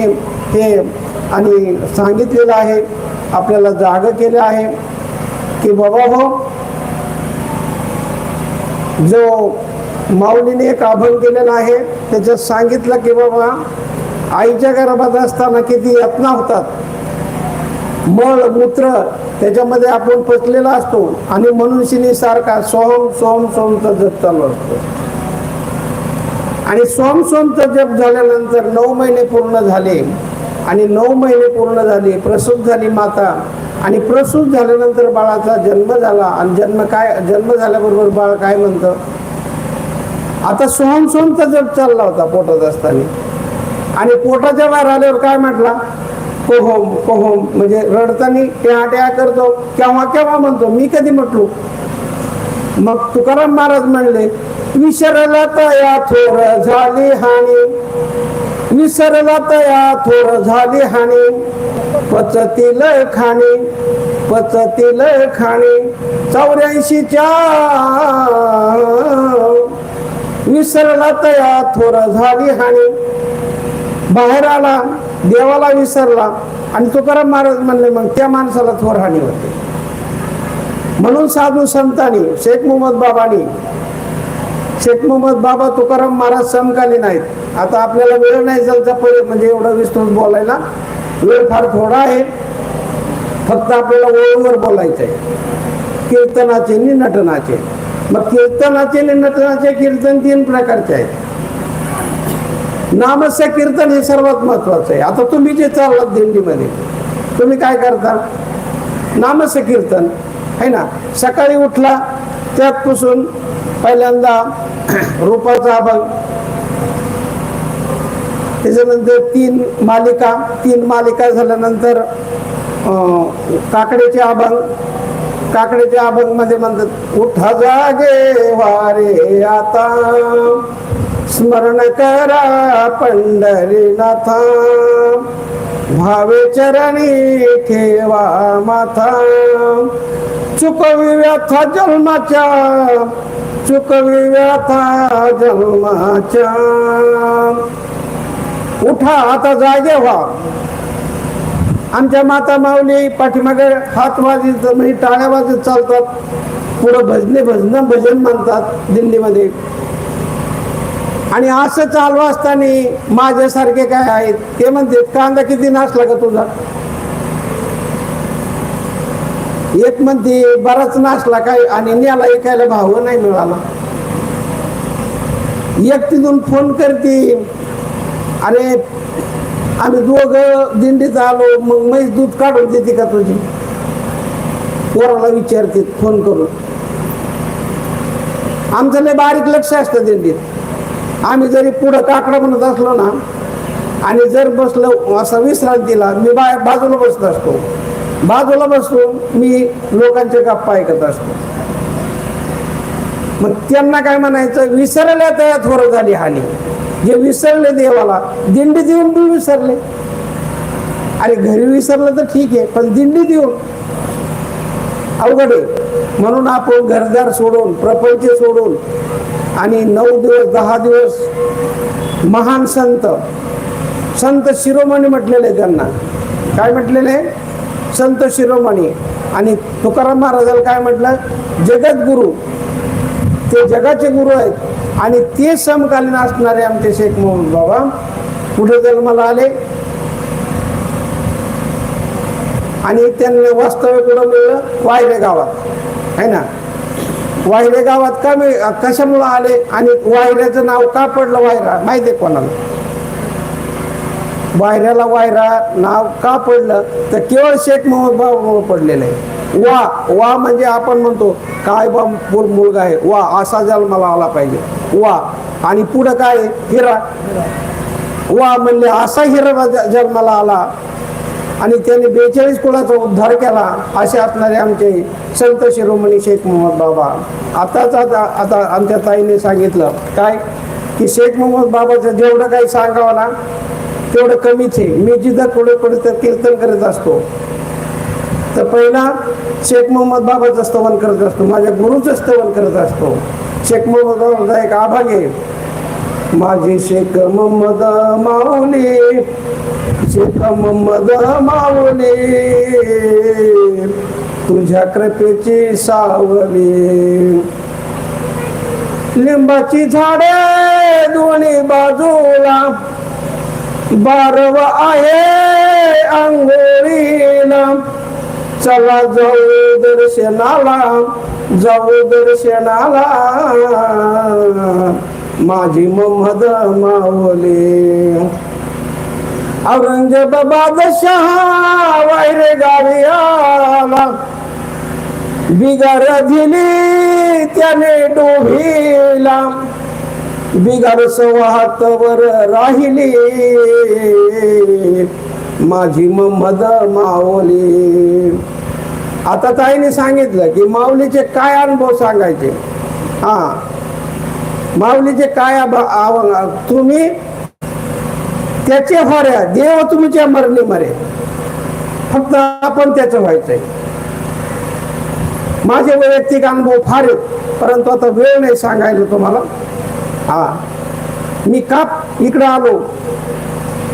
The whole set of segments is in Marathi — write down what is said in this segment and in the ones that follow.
हे आणि सांगितलेलं आहे आपल्याला जाग केलं आहे की बाबा हो जो माऊलीने एक अभंग केलेला आहे त्याच्यात सांगितलं की बाबा आईच्या गर्भात असताना किती यत्ना होतात. मळ मूत्र त्याच्यामध्ये आपण पचलेला असतो आणि मनुष्यनी सारखा सोहम सोहम सोहमचा जप चालू असतो. आणि सोम सोमचा जप झाल्यानंतर नऊ महिने पूर्ण झाले. आणि नऊ महिने पूर्ण झाले प्रसूत झाली माता. आणि प्रसूत झाल्यानंतर बाळाचा जन्म झाला. आणि जन्म काय जन्म झाल्याबरोबर बाळ काय म्हणतं? आता सोहम सोमचा जप चालला होता पोटात असताना. आणि पोटाच्या बाहेर आल्यावर काय म्हटला? कोहोम कोहोम म्हणजे रडताना ट्या ट्या करतो. केव्हा केव्हा म्हणतो? मी कधी म्हटलो? मग तुकाराम महाराज म्हणले विसरला तया थोर झाली हानी. विसरला तया थोर झाली हानी. पचतील खाणी पचतील खाणी चौऱ्याऐंशीच्या विसरला तया थोर झाली हानी. बाहेर आला देवाला विसरला. आणि तुकाराम महाराज म्हणले मग त्या माणसाला थोर हानी होते. म्हणून साधू संतांनी शेख मोहम्मद बाबांनी शेख मोहम्मद बाबा तुकाराम महाराज समकालीन आहेत. आता आपल्याला वेळ नाही जायचा पहिले म्हणजे एवढं विस्तृत बोलायला वेळ फार थोडा आहे. फक्त आपल्याला ओळीवर बोलायचं आहे कीर्तनाचे नि नटनाचे मग कीर्तनाचे नि नटनाचे कीर्तन तीन प्रकारचे आहेत. नामस्य कीर्तन हे सर्वात महत्वाचं आहे. आता तुम्ही जे चाललात दिंडीमध्ये तुम्ही काय करता? नामस्य कीर्तन है ना? सकाळी उठला त्यातपासून पहिल्यांदा रूपाचा अभंग त्याच्यानंतर तीन मालिका तीन मालिका झाल्यानंतर काकड्याचे अभंग काकड्याचे अभंगमध्ये म्हणतात उठा जागे वारे आता स्मरण करा पंढरीनाथा. भावे चरणी ठेवा माथा. चुकवी व्यथा जन्माच्या चुकवी व्यथा जन्माच्या. उठा आता जागे व्हा. आमच्या माता माऊली पाठीमागे हात वाजत म्हणजे टाळ्या वाजत चालतात. पुढं भजने भजन भजन म्हणतात दिल्लीमध्ये आणि असं चालू असताना माझ्यासारखे काय आहेत ते म्हणते कांदा किती नासला का तुझा? एक म्हणते बराच नाचला काय आणि न्याला ऐकायला भाव नाही मिळाला. एक तिथून फोन करते अरे आम्ही दोघं दिंडीत आलो मग म्हैस दूध काढून देते का तुझी? पोराला विचारते फोन करून. आमचं लय बारीक लक्ष असतं दिंडीत. आम्ही जरी पुढं काकडं म्हणत असलो ना आणि जर बसलो असा विश्रांतीला मी बा बाजूला बसत असतो. बाजूला बसून मी लोकांचे गप्पा ऐकत असतो. मग त्यांना काय म्हणायचं? विसरल्या तया थोर झाली हानी. जे विसरले देवाला दिंडी देऊन बी विसरले. अरे घरी विसरलं तर ठीक आहे पण दिंडी देऊन. अवघड आहे. म्हणून आपण घरदार सोडून प्रपंच सोडून आणि नऊ दिवस दहा दिवस महान संत संत शिरोमणी म्हटलेले त्यांना. काय म्हटलेले? संत शिरोमणी आणि तुकाराम महाराजाला काय म्हटलं? जगद्गुरु. ते जगाचे गुरु आहेत आणि ते समकालीन असणारे आमचे शेख मोहम्मद बाबा कुठे जन्माला आले. आणि त्यांना वास्तव्य कुठं मिळलं? वायरे गावात. है ना? वायरे गावात का मिळ कशामुळं आले? आणि वायऱ्याचं नाव का पडलं वायरा? माहिती आहे कोणाला? वायऱ्याला वायरा नाव का पडलं? तर केवळ शेख मोहम्मद पडलेलं. आहे वा वा म्हणजे आपण म्हणतो काय बा मुलगा आहे. वा असा जन्माला आला पाहिजे. वा आणि पुढं काय हिरा. वा म्हणले असा हिरा जन्माला आला. आणि त्याने बेचाळीस कुळाचा उद्धार केला असे असणारे आमचे संत शिरोमणी शेख मोहम्मद बाबा. आताच आता आता आमच्या ताईने सांगितलं काय? की शेख मोहम्मद बाबाचं जेवढं काही सांगावं ना तेवढं कमीच आहे. मी जिथं कुठे कुठे तर कीर्तन करत असतो. तर पहिला शेख मोहम्मद बाबाचं स्तवन करत असतो. माझ्या गुरुचं स्तवन करत असतो. शेख मोहम्मद बाबाचा एक आभाग आहे. माझे शेख मोहम्मद माऊली शेख मोहम्मद माऊली तुझ्या कृपेची सावली. लिंबाची झाडे दोन्ही बाजूला बारव आहे अंघोळीला चला जाऊ दर्शनाला जाऊ दर्शनाला माझी मोहम्मद मावली औरंगजेब बादशाह वायरे गावी आला बिगार दिली त्याने डोभीला बिगार सवाहतवर राहिली. माझी मोहम्मद माऊली आता ताईने सांगितलं की माऊलीचे काय अनुभव सांगायचे? हा. माऊलीचे काय तुम्ही त्याचे होऱ्या देव तुमच्या मरणे मरे. फक्त आपण त्याचं व्हायचंय. माझे वैयक्तिक अनुभव फार आहेत परंतु आता वेळ नाही सांगायला तुम्हाला. हा. मी का इकडं आलो.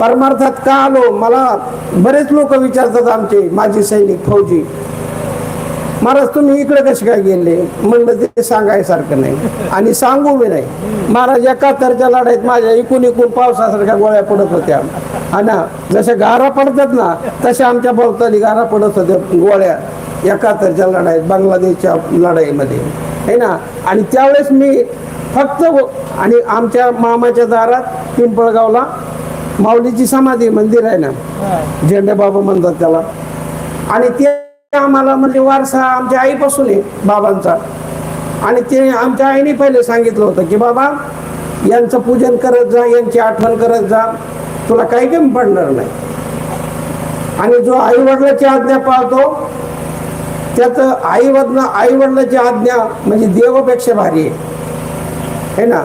परमार्थात का आलो? मला बरेच लोक विचारतात आमचे माझी सैनिक फौजी. महाराज तुम्ही इकडे कसे काय गेले? म्हणलं ते सांगायसारखं नाही. आणि सांगू मी नाही. महाराज एकाहत्तरच्या लढाईत माझ्या इकून इकून पावसासारख्या गोळ्या पडत होत्या. आणि जशा गारा पडतात ना तशा आमच्या भोवताली गारा पडत होत्या गोळ्या. एकाहत्तरच्या लढाईत बांगलादेशच्या लढाईमध्ये. है ना? आणि त्यावेळेस मी फक्त व- आणि आमच्या मामाच्या दारात पिंपळगावला माऊलीची समाधी मंदिर आहे ना. झेंडे बाबा म्हणतात त्याला. आणि ते आम्हाला म्हणजे वारसा आमच्या आईपासून आहे बाबांचा. आणि ते आमच्या आईने पहिले सांगितलं होतं की बाबा यांचं पूजन करत जा यांची आठवण करत जा. तुला काही कमी पडणार नाही. आणि जो आई वडिलाची आज्ञा पाळतो त्याचं आई वडला आई वडिलाची आज्ञा म्हणजे देवापेक्षा भारी आहे. है ना?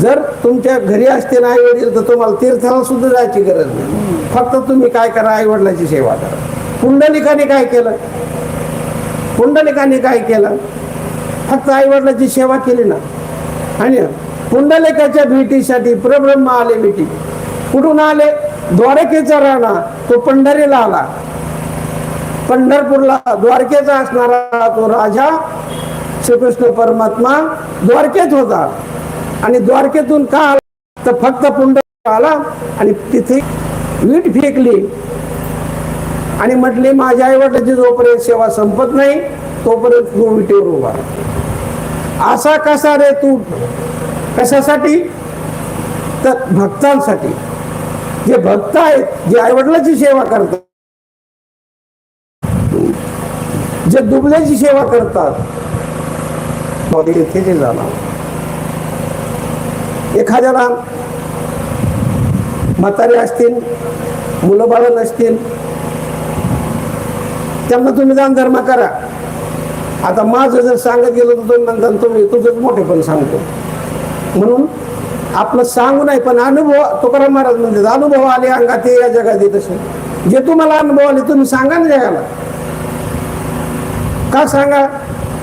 जर तुमच्या घरी असते ना आई वडील तर तुम्हाला तीर्थाला सुद्धा जायची गरज नाही. फक्त तुम्ही काय करा आई वडिलांची सेवा करा. पुंडलिकाने काय केलं? पुंडलिकाने काय केलं? फक्त आई वडिलांची सेवा केली ना. आणि पुंडलिकाच्या भेटीसाठी प्रब्रह्म आले भेटी कुठून आले? द्वारकेचा राणा तो पंढरीला आला. पंढरपूरला द्वारकेचा असणारा तो राजा श्रीकृष्ण परमात्मा द्वारकेत होता. आणि द्वारकेतून का आला? तर फक्त पुंड आला आणि तिथे वीट फेकली. आणि म्हटले माझ्या आईवडिलाची जोपर्यंत सेवा संपत नाही तोपर्यंत तू विटेवर उभा असा कसा रे तू? कशासाठी? तर भक्तांसाठी. जे भक्त आहेत जे आईवडिलाची सेवा करतात जे दुबल्याची सेवा करतात मग इथे जाणार एखाद्याला म्हातारे असतील मुलं बाळ नसतील त्यांना तुम्ही दान धर्म करा. आता माझं जर सांगत गेलो तर तुम्ही म्हणता तुम्ही तुझंच मोठे पण सांगतो. म्हणून आपलं सांगू नाही पण अनुभव तुकाराम महाराज म्हणजे अनुभव आले अंगात ते या जगात येत असे जे तुम्हाला अनुभव आले तुम्ही सांगा ना जगाला. का सांगा?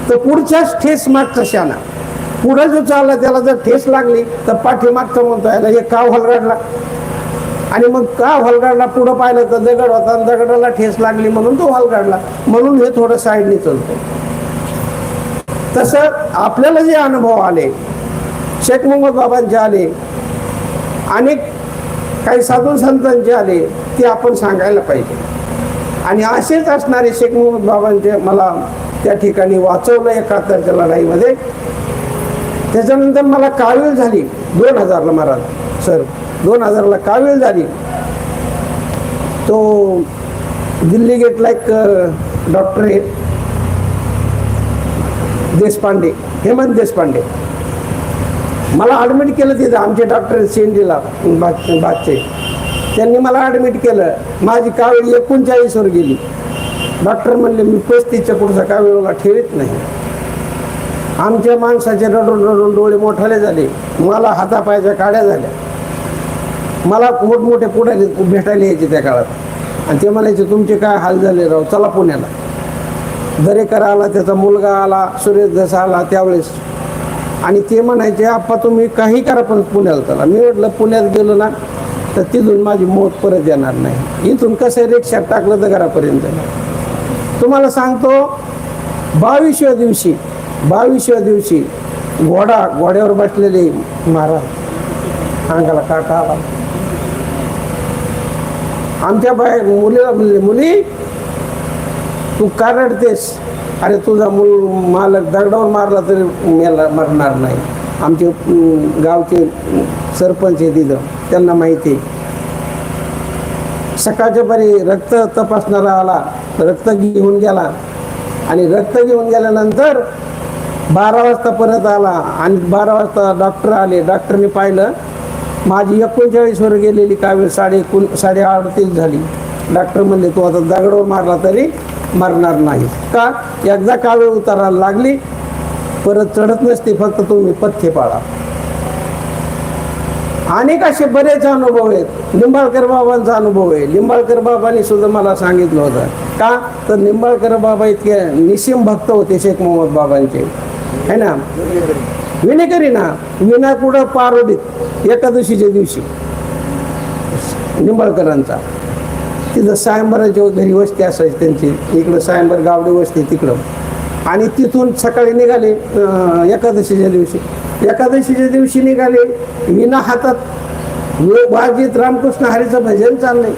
तर पुढच्याच ठेस मागचा शाना पुढं जो चालला त्याला जर ठेस लागली तर पाठीमागचा म्हणतो याला हे का हलगाडला. आणि मग का हलगाडला पुढं पाहिलं तर दगड होता दगडाला ठेस लागली म्हणून तो हलगाडला. म्हणून हे थोडं साईडने चलतो. तसं आपल्याला जे अनुभव आले शेख मोहम्मद बाबांचे आले अनेक काही साधू संतांचे आले ते आपण सांगायला पाहिजे. आणि असेच असणारे शेख मोहम्मद बाबांचे मला त्या ठिकाणी वाचवलं एकाहत्तरच्या लढाईमध्ये त्याच्यानंतर मला कावीळ झाली दोन हजारला महाराज. सर दोन हजारला कावीळ झाली. तो दिल्ली गेटला एक डॉक्टर आहे देशपांडे हेमंत देशपांडे. मला ॲडमिट केलं तिथं आमचे डॉक्टर सेंडीला बादचे त्यांनी मला ॲडमिट केलं. माझी कावेळी एकोणचाळीसवर गेली. डॉक्टर म्हणले मी पस्तीसच्या पुढचा काय कावेळीला ठेवीत नाही. आमच्या माणसाचे रडून रडून डोळे मोठाले झाले. मला हातापायाच्या काड्या झाल्या. मला मोठमोठे पुढारी भेटायला यायचे त्या काळात. आणि ते म्हणायचे तुमचे काय हाल झाले राव? चला पुण्याला. दरेकर आला त्याचा मुलगा आला सुरेश जसा आला त्यावेळेस. आणि ते म्हणायचे आप्पा तुम्ही काही करा पण पुण्याला चला. मी म्हटलं पुण्यात गेलो ना तर तिथून माझी मौत परत येणार नाही. इथून कसं रिक्षात टाकलं तर घरापर्यंत तुम्हाला सांगतो बावीसव्या दिवशी बावीसव्या दिवशी घोडा घोड्यावर बसलेले महाराज अंगाला काटा आला. आमच्या बाय मुलीला म्हणले मुली तू का रडतेस अरे तुझा मूल मालक दगडावर मारला तरी मेला मरणार नाही. आमचे गावचे सरपंच आहे तिथं त्यांना माहिती आहे. सकाळच्या परी रक्त तपासणारा आला. रक्त घेऊन गेला. आणि रक्त घेऊन गेल्यानंतर बारा वाजता परत आला आणि बारा वाजता डॉक्टर आले. डॉक्टरने पाहिलं माझी एकोणचाळीसवर गेलेली कावीळ साडे एकोण साडे अडतीस झाली. डॉक्टर म्हणले तू आता दगडवर मारला तरी मरणार नाही. का? एकदा कावीळ उतारायला लागली परत चढत नसते फक्त तुम्ही पथ्य पाळा. अनेक असे बरेच अनुभव आहेत. लिंबाळकर बाबांचा अनुभव आहे. लिंबाळकर बाबांनी सुद्धा मला सांगितलं होतं का? तर निंबाळकर बाबा इतके निशिम भक्त होते शेख मोहम्मद बाबांचे. है ना? विनेकरी ना विना कुठं पारोडीत एकादशीच्या दिवशी निंबाळकरांचा. तिथं सायंबराच्या घरी वस्ती असायची त्यांची. इकडं सायंबर गावडे वस्ती तिकडं. आणि तिथून सकाळी निघाले एकादशीच्या दिवशी. एकादशीच्या दिवशी निघाले विना हातात वे- रामकृष्ण हरीचं भजन चाललंय.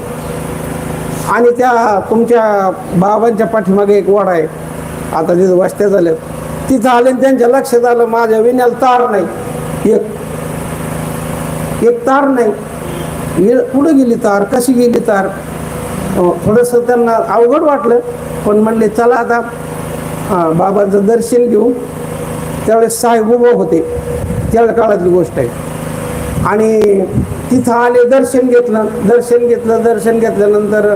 आणि त्या तुमच्या बाबांच्या पाठीमागे एक वाडा आहे. आता तिथं वस्त्या झाल्या तिथं आले त्यांच्या लक्षात आलं माझ्या विण्याला तार नाही. एक एक तार नाही. कुठं गेली तार? कशी गेली तार? थोडंसं त्यांना अवघड वाटलं पण म्हणले चला आता बाबांचं दर्शन घेऊ. त्यावेळेस साहेब उभं होते. त्या काळातली गोष्ट आहे. आणि तिथं आले दर्शन घेतलं दर्शन घेतलं दर्शन घेतल्यानंतर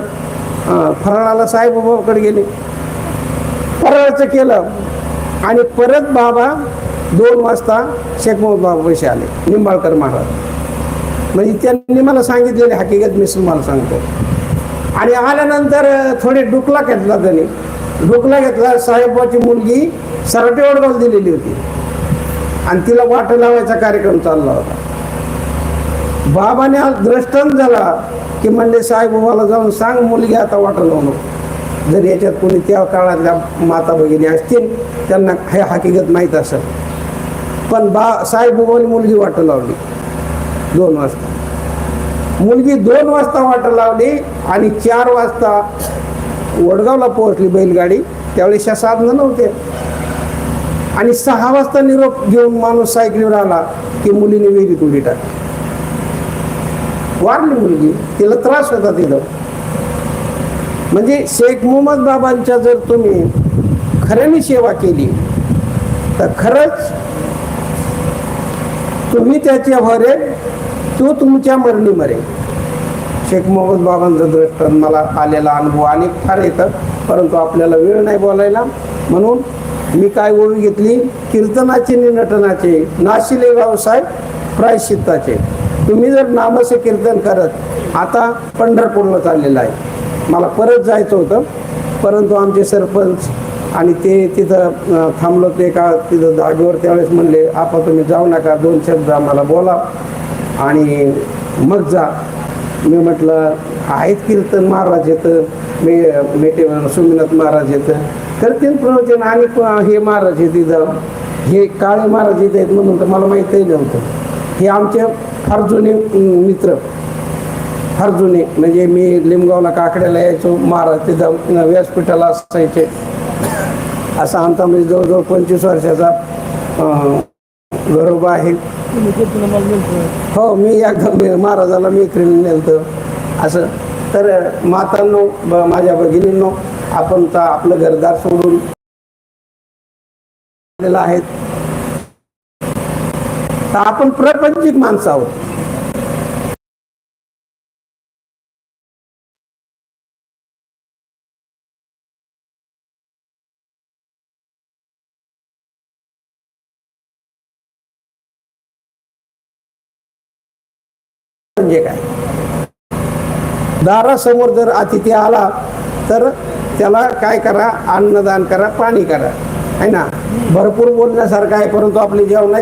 फराळाला साहेब गेले. फराळाचं केलं. आणि परत बाबा दोन वाजता शेख मोहम्मद बाबा पैसे आले निंबाळकर महाराज. म्हणजे त्यांनी मला सांगितलेली हकीकत मी तुम्हाला सांगतो. आणि आल्यानंतर थोडे डुकला घेतला त्यांनी. डुकला घेतला साहेबाची मुलगी सराटे दिलेली होती. आणि तिला वाट लावायचा कार्यक्रम चालला होता. बाबाने आज द्रष्टन झाला. की म्हणले साहेब मला जाऊन सांग मुलगी आता वाट लावू नको जर याच्यात कोणी त्या काळातल्या माता भगिनी असतील त्यांना हे हकीकत माहीत असेल. पण बा साहेब मुलगी वाटं लावली दोन वाजता. मुलगी दोन वाजता वाटं लावली आणि चार वाजता वडगावला पोहोचली बैलगाडी. त्यावेळेस ह्या साधनं नव्हते. आणि सहा वाजता निरोप घेऊन माणूस सायकलीवर आला की मुलीने विहिरीत उडी टाकली वारली मुलगी. तिला त्रास होता तिथं. म्हणजे शेख मोहम्मद बाबांच्या जर तुम्ही खऱ्याने सेवा केली तर खरंच तुम्ही त्याच्या भरे तो तुमच्या मरणी मरे शेख मोहम्मद बाबांचा दृष्टांत मला आलेला अनुभव अनेक फार येतात परंतु आपल्याला वेळ नाही बोलायला. म्हणून मी काय ओळी घेतली? कीर्तनाचे नि नटनाचे. नाशिले व्यवसाय प्रायश्चित्ताचे. तुम्ही जर नामसे कीर्तन करत आता पंढरपूरला चाललेलं आहे. मला परत जायचं होतं परंतु आमचे सरपंच आणि ते तिथं थांबलो ते का तिथं जागेवर. त्यावेळेस म्हणले आपा तुम्ही जाऊ नका दोन शब्द आम्हाला बोला आणि मग जा. मी म्हटलं आहेत कीर्तन महाराज येतं मी मेटे सुमिनाथ महाराज येतं. करतील प्रवचन आणि हे महाराज येते हे काळे महाराज येत आहेत म्हणून तर मला माहीतही नव्हतं. हे आमचे फार जुने मित्र. फार जुने म्हणजे मी लिमगावला काकड्याला यायचो महाराज तिथं व्यासपीठाला असायचे. असा आमचा म्हणजे जवळजवळ पंचवीस वर्षाचा घरोबा आहे. हो मी एकदा महाराजाला मी नेलतं. असं. तर मातांनो ब- माझ्या भगिनींनो आपण तर आपलं घरदार सोडून आहेत. तर आपण प्रपंचिक माणसं आहोत म्हणजे काय दारासमोर जर अतिथी आला तर त्याला काय करा? अन्नदान करा पाणी करा. आहे ना? भरपूर बोलण्यासारखं आहे परंतु आपली जेवणा